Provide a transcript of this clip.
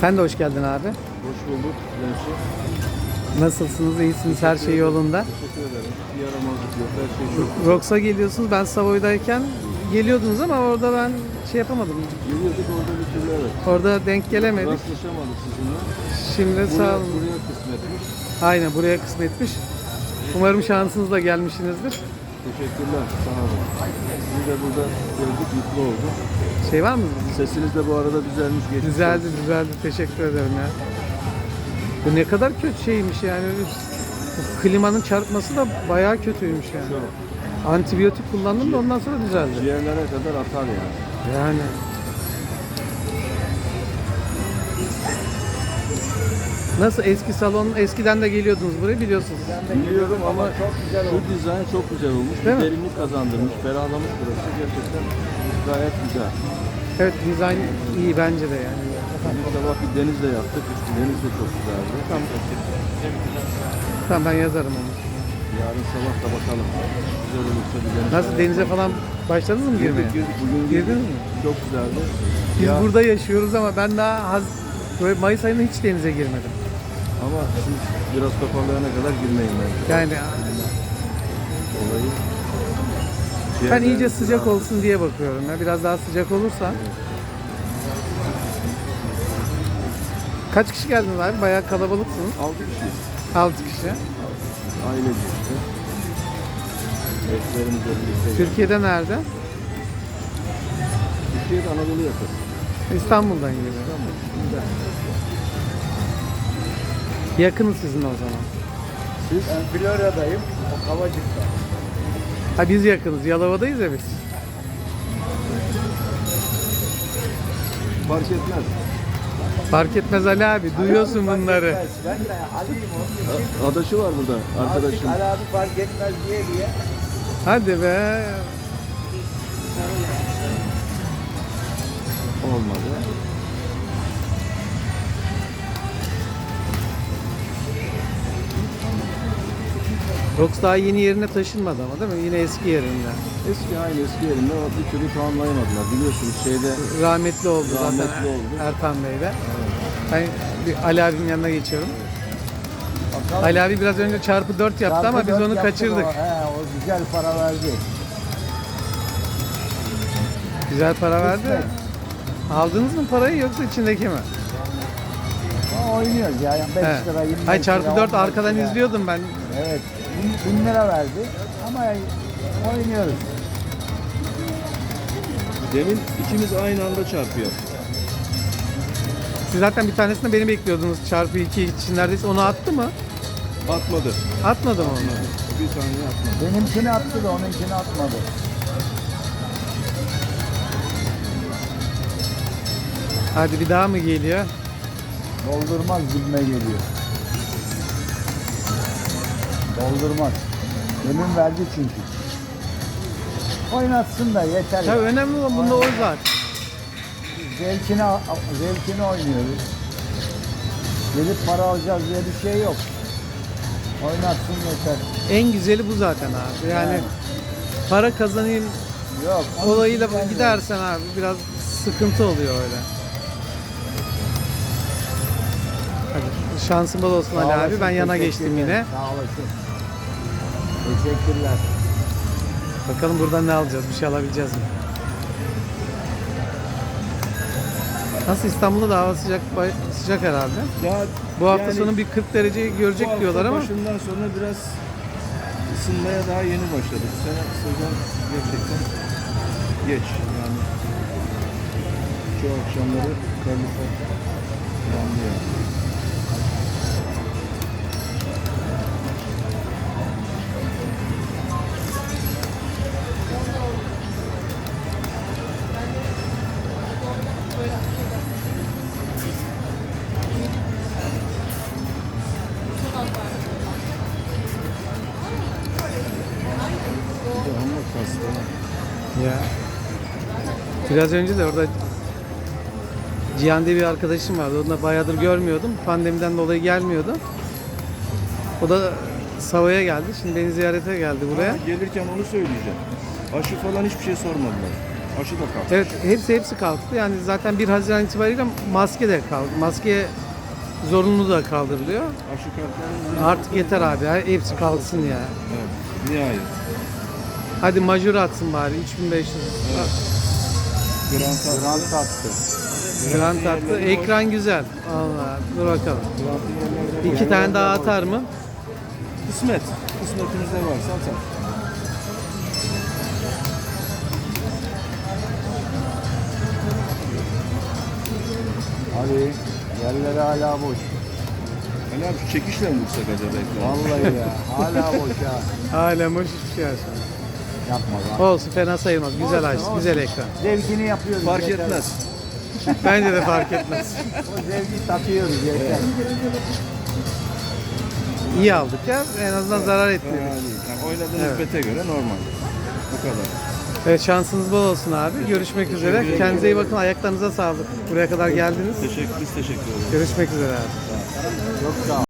Sen de hoş geldin abi. Hoş bulduk. Nasılsınız? İyisiniz? Her şey yolunda. Teşekkür ederim. Bir yaramazlık yok. Her şey çok. Rox'a geliyorsunuz. Ben Savoy'dayken geliyordunuz ama orada ben şey yapamadım. Geliyorduk orada bir türlü evet. Orada denk gelemedik. Rastlaşamadık sizinle. Şimdi sağ Buraya, olun. buraya kısmetmiş. Aynen buraya kısmetmiş. Umarım şansınızla gelmişsinizdir. Teşekkürler. Sağ olun. Sizi de burada gördük. Mutlu olduk. Şey var mı? Sesiniz de bu arada düzelmiş. Geçmiş Düzeldi düzeldi. Teşekkür ederim ya. Bu ne kadar kötü şeymiş yani. Bu klimanın çarpması da bayağı kötüymüş yani. Çok. Antibiyotik kullandım da ondan sonra düzeldi. Ciğerlere kadar atar yani. Yani. Nasıl eski salon eskiden de geliyordunuz buraya biliyorsunuz. Biliyorum ama şu dizayn çok güzel olmuş. Değil bir mi? derinlik kazandırmış. Ferahlamış burası. Gerçekten gayet güzel. Evet dizayn iyi bence de yani. Bir sabah bir denizle yaptık. Deniz de çok güzeldi. Tamam. Tamam ben yazarım onu. Yarın sabah da bakalım. Güzel olursa bir deniz. Nasıl denize falan başladınız mı girmeye? Girdik, girdik. Bugün girdik. Girdiniz mi? Çok güzeldi. Biz Ya- burada yaşıyoruz ama ben daha haz, böyle Mayıs ayında hiç denize girmedim. Ama siz biraz toparlayana kadar girmeyin bence. Yani Olayı. ben Ciğerler- iyice sıcak olsun diye bakıyorum. Ya. Biraz daha sıcak olursa. Kaç kişi geldiniz abi? Bayağı kalabalıksınız. Altı kişiyiz. 6 kişi. Ailece işte. Eşlerimizle birlikte. Türkiye'de nerede? Türkiye'de Anadolu yakası. İstanbul'dan geliyor. Yakınız sizin o zaman. Siz? Ben Florya'dayım, o Kavacık'ta. Ha biz yakınız. Yalova'dayız ya biz. Fark etmez. Fark etmez Ali abi. Duyuyorsun Fark bunları. etmez. Ben de Ali'yim onun Adaşı var burada arkadaşım. Ali abi fark etmez diye diye. Hadi be. Olmadı. Rox daha yeni yerine taşınmadı ama değil mi? Yine eski yerinde. Eski aynı eski yerinde ama bir türlü tamamlayamadılar. Biliyorsunuz şeyde Rahmetli oldu Rahmetli zaten oldu. Ertan Bey de. Ben bir Ali abinin yanına geçiyorum. Bakalım. Ali abi biraz önce çarpı 4 yaptı ama biz onu yaptı kaçırdık. O, he, o güzel para verdi. Güzel para verdi. Aldınız mı parayı yoksa içindeki mi? Ama oynuyoruz ya. Yani 5 He. lira, 25 Ay çarpı lira, 4 15 arkadan izliyordum ben. Evet. 1000 lira verdi. Ama oynuyoruz. demin ikimiz aynı anda çarpıyor. Siz zaten bir tanesini beni bekliyordunuz. Çarpı 2 için neredeyse onu attı mı? Atmadı. Atmadı mı onu? Bir saniye atmadı. Benimkini attı da onunkini atmadı. Hadi bir daha mı geliyor? Doldurmaz gibime geliyor. Doldurmaz. Demin verdi çünkü. Oynatsın da yeter. Ya ya. önemli olan bunda o zaten. Zevkini, zevkini oynuyoruz. Gelip para alacağız diye bir şey yok. Oynatsın yeter. En güzeli bu zaten abi. Yani Yani. para kazanayım Yok. olayıyla gidersen abi biraz sıkıntı oluyor öyle. Hadi şansın bol olsun Ali abi. Ben yana geçtim yine. Sağ olasın. Teşekkürler. Bakalım buradan ne alacağız? Bir şey alabileceğiz mi? Nasıl İstanbul'da da hava sıcak sıcak herhalde. Ya Bu hafta yani sonu bir 40 dereceyi görecek bu diyorlar ama başından sonra biraz ısınmaya daha yeni başladı. Bu sene sezon gerçekten geç. Yani çoğu akşamları Kalifor yandı yani. Ya. Biraz önce de orada Cihan diye bir arkadaşım vardı. Onu da bayağıdır görmüyordum. Pandemiden dolayı gelmiyordu. O da Sava'ya geldi. Şimdi beni ziyarete geldi buraya. Ha, gelirken onu söyleyeceğim. Aşı falan hiçbir şey sormadılar. Aşı da kalktı. Evet hepsi hepsi kalktı. Yani zaten 1 Haziran itibariyle maske de kaldı. Maske zorunlu da kaldırılıyor. Aşı kartları Artık yeter abi. ya, Hepsi kalksın ya. evet. Nihayet. Hadi majör atsın bari 3500. Grant attı. Grant attı. Grant attı. Ekran güzel. Allah dur bakalım. Grant'ın yerlerine İki tane daha atar mı? Kısmet. Kısmetimizde varsa atar. Abi yerleri hala boş. Ali abi şu çekişle mi vursak acaba ekranı? Vallahi ya. Hala boş ha. Hala boş hiçbir şey açmadı. Yapma lan. Olsun fena sayılmaz. Güzel aç, Olsun, güzel olsun. ekran. Zevkini yapıyoruz. Fark yeter. etmez. Bence de fark etmez. O zevki tatıyoruz yeter. İyi aldık ya. En azından zarar etmedik. Fena değil. Yani oynadığınız Evet. bete göre normal. Bu kadar. Evet şansınız bol olsun abi. Görüşmek üzere. Kendinize iyi bakın. Ayaklarınıza sağlık. Buraya kadar geldiniz. Teşekkür, biz teşekkür ederiz. Görüşmek üzere abi. Çok sağ ol.